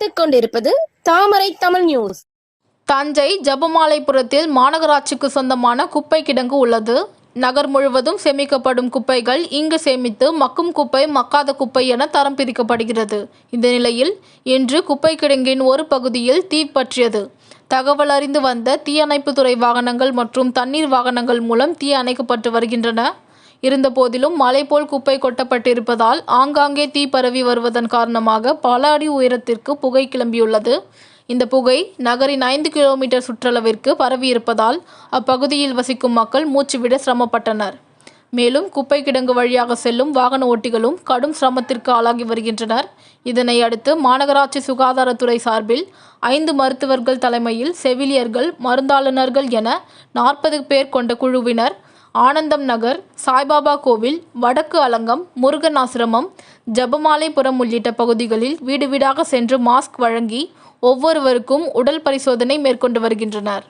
பார்த்துக் கொண்டிருப்பது தாமரை தமிழ் நியூஸ் தஞ்சை ஜபமாலைபுரத்தில் மாநகராட்சிக்கு சொந்தமான குப்பை கிடங்கு உள்ளது. நகர் முழுவதும் சேமிக்கப்படும் குப்பைகள் இங்கு சேமித்து மக்கும் குப்பை மக்காத குப்பை என தரம் பிரிக்கப்படுகிறது. இந்த நிலையில் இன்று குப்பை கிடங்கின் ஒரு பகுதியில் தீ பற்றியது. தகவல் அறிந்து வந்த தீயணைப்புத்துறை வாகனங்கள் மற்றும் தண்ணீர் வாகனங்கள் மூலம் தீ அணைக்கப்பட்டு வருகின்றன. இருந்தபோதிலும் மலை போல் குப்பை கொட்டப்பட்டிருப்பதால் ஆங்காங்கே தீ பரவி வருவதன் காரணமாக பல அடி உயரத்திற்கு புகை கிளம்பியுள்ளது. இந்த புகை நகரின் ஐந்து கிலோமீட்டர் சுற்றளவிற்கு பரவியிருப்பதால் அப்பகுதியில் வசிக்கும் மக்கள் மூச்சுவிட சிரமப்பட்டனர். மேலும் குப்பை கிடங்கு வழியாக செல்லும் வாகன ஓட்டிகளும் கடும் சிரமத்திற்கு ஆளாகி வருகின்றனர். இதனை அடுத்து மாநகராட்சி சுகாதாரத்துறை சார்பில் ஐந்து மருத்துவர்கள் தலைமையில் செவிலியர்கள் மருந்தாளுநர்கள் என நாற்பது பேர் கொண்ட குழுவினர் ஆனந்தம் நகர் சாய்பாபா கோவில் வடக்கு அலங்கம் முருகன் ஆசிரமம் ஜபமாலைபுரம் உள்ளிட்ட பகுதிகளில் வீடு வீடாக சென்று மாஸ்க் வழங்கி ஒவ்வொருவருக்கும் உடல் பரிசோதனை மேற்கொண்டு வருகின்றனர்.